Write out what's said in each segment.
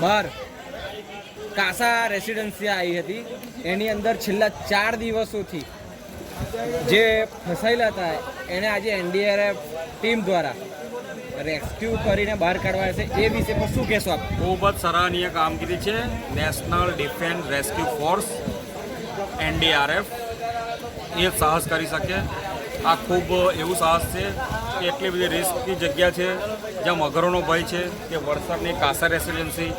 બહાર કાસા રેસિડન્સી આવી હતી, એની અંદર છેલ્લા ચાર દિવસોથી જે ફસાયેલા હતા, એને આજે એનડીઆરએફ ટીમ દ્વારા રેસ્ક્યુ કરીને બહાર કાઢવા છે. એ વિશે પણ શું કહેશો આપ? ખૂબ જ સરાહનીય કામગીરી છે. National defence rescue force NDRF એ સાહસ કરી શકે. આ ખૂબ એવું સાહસ છે કે એટલી બધી રિસ્કની જગ્યા છે, જ્યાં મગરોનો ભય છે, કે વડસરની કાસા રેસિડેન્સી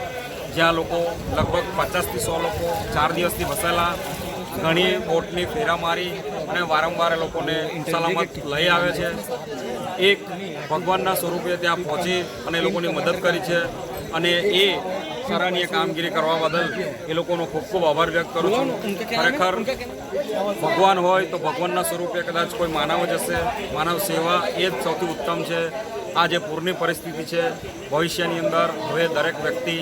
જ્યાં લોકો લગભગ પચાસથી સો લોકો ચાર દિવસથી વસેલા, ઘણી બોટની ફેરા મારી અને વારંવાર લોકોને સલામત લઈ આવે છે. એક ભગવાનના સ્વરૂપે ત્યાં પહોંચી અને લોકોની મદદ કરી છે અને એ સરાહનીય કામગીરી કરવા બદલ એ લોકોનો ખૂબ ખૂબ આભાર વ્યક્ત કરું છું. ખરેખર ભગવાન હોય તો ભગવાનના સ્વરૂપે કદાચ કોઈ માનવ જ હશે. માનવ સેવા એ જ સૌથી ઉત્તમ છે. આ જે પૂરની પરિસ્થિતિ છે, ભવિષ્યની અંદર હવે દરેક વ્યક્તિ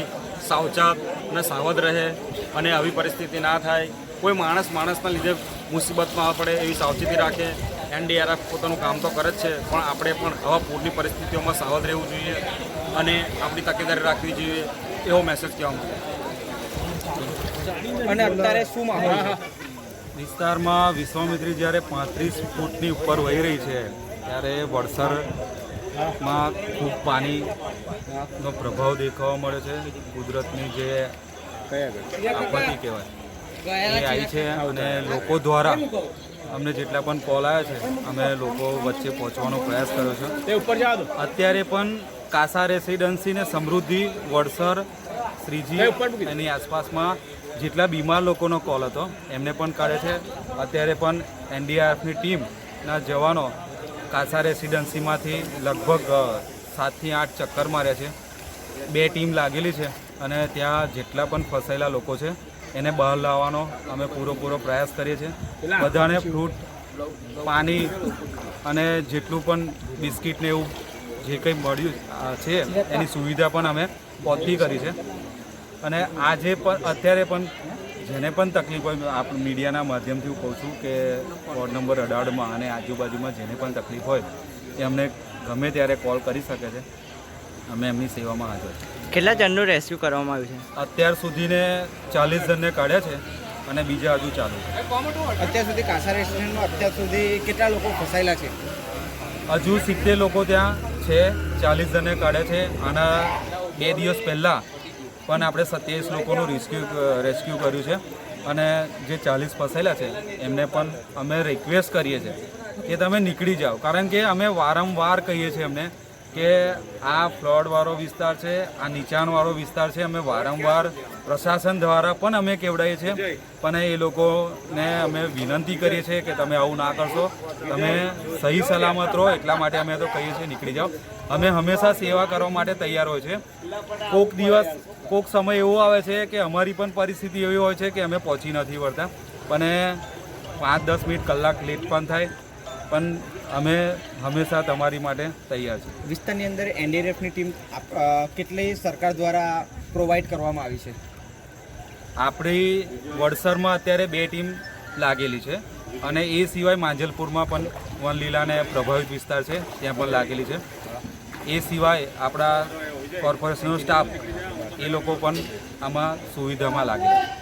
સાવચાત અને સાવધ રહે અને આવી પરિસ્થિતિ ના થાય. કોઈ માણસ માણસના લીધે મુસીબતમાં પડે એવી સાવચેતી રાખે. એનડીઆરએફ પોતાનું કામ તો કરે જ છે પણ આપણે પણ આવા પૂરની પરિસ્થિતિઓમાં સાવધ રહેવું જોઈએ અને આપણી તકેદારી રાખવી જોઈએ એવો મેસેજ કહેવા માંગુ અને અત્યારે શું માહોલ વિસ્તારમાં વિશ્વામિત્રી જ્યારે પાંત્રીસ ફૂટની ઉપર વહી રહી છે ત્યારે વડસરમાં ખૂબ પાણીનો પ્રભાવ દેખાવા મળે છે. કુદરતની જે આપત્તિ કહેવાય. આવી છે અને લોકો દ્વારા અમને જેટલા પણ કોલ આવ્યા છે અમે લોકો વચ્ચે પહોંચવાનો પ્રયાસ કર્યો છે. અત્યારે પણ કાસા રેસિડન્સીને સમૃદ્ધિ વડસર શ્રીજી એની આસપાસમાં જેટલા બીમાર લોકોનો કોલ હતો એમને પણ કાઢે છે. અત્યારે પણ એનડીઆરએફની ટીમના જવાનો કાસા રેસિડન્સીમાંથી લગભગ સાતથી આઠ ચક્કર માર્યા છે. બે ટીમ લાગેલી છે અને ત્યાં જેટલા પણ ફસાયેલા લોકો છે એને બહાર લાવવાનો અમે પૂરો પ્રયાસ કરીએ છીએ. બધાને ફ્રૂટ, પાણી અને જેટલું પણ બિસ્કિટ ને એવું જે કંઈ મળ્યું છે, એની સુવિધા પણ અમે પહોંચી કરી છે. અને આજે પણ, અત્યારે પણ જેને પણ તકલીફ હોય, આપ મીડિયાના માધ્યમથી હું કહું છું કે વોર્ડ નંબર અઢારમાં અને આજુબાજુમાં જેને પણ તકલીફ હોય એ અમને ગમે ત્યારે કોલ કરી શકે છે. અમે એમની સેવામાં હાજર છીએ. કેટલા જણનું રેસ્ક્યુ કરવામાં આવ્યું છે? અત્યાર સુધીને ચાલીસ જણને કાઢ્યા છે અને બીજા હજુ ચાલુ છે. અત્યાર સુધી કાસા રેસ્ટોરન્ટમાં અત્યાર સુધી કેટલા લોકો ફસાયેલા છે? હજુ સિત્તેર લોકો ત્યાં છે ચાલીસ જણને કાઢ્યા છે. આના બે દિવસ પહેલાં પણ આપણે સત્યાવીસ લોકોનું રેસ્ક્યુ રેસ્ક્યુ કર્યું છે અને જે ચાલીસ ફસાયેલા છે એમને પણ અમે રિક્વેસ્ટ કરીએ છીએ કે તમે નીકળી જાઓ. કારણ કે અમે વારંવાર કહીએ છીએ અમને કે આ ફ્લડવાળો વિસ્તાર છે, આ નીચાણવાળો વિસ્તાર છે, અમે વારંવાર પ્રશાસન દ્વારા પણ અમે કેવડાવીએ છીએ. પણ એ લોકોને અમે વિનંતી કરીએ છીએ કે તમે આવું ના કરશો. તમે સહી સલામત રહો, એટલા માટે અમે તો કહીએ છીએ, નીકળી જાઓ. અમે હંમેશા સેવા કરવા માટે તૈયાર હોય છે. કોક દિવસ, કોક સમય એવો આવે છે કે અમારી પણ પરિસ્થિતિ એવી હોય છે કે અમે પહોંચી નથી વળતા. પણ પાંચ દસ મિનિટ કલાક લેટ પણ થાય. પણ અમે હંમેશા તમારી માટે તૈયાર છીએ. વિસ્તારની અંદર એનડીઆરએફની ટીમ કેટલી સરકાર દ્વારા પ્રોવાઈડ કરવામાં આવી છે? આપણી વડસરમાં અત્યારે બે ટીમ લાગેલી છે અને એ સિવાય માંજલપુરમાં પણ વનલીલાને પ્રભાવિત વિસ્તાર છે ત્યાં પણ લાગેલી છે. એ સિવાય આપણા કોર્પોરેશનનો સ્ટાફ એ લોકો પણ આમાં સુવિધામાં લાગેલા છે.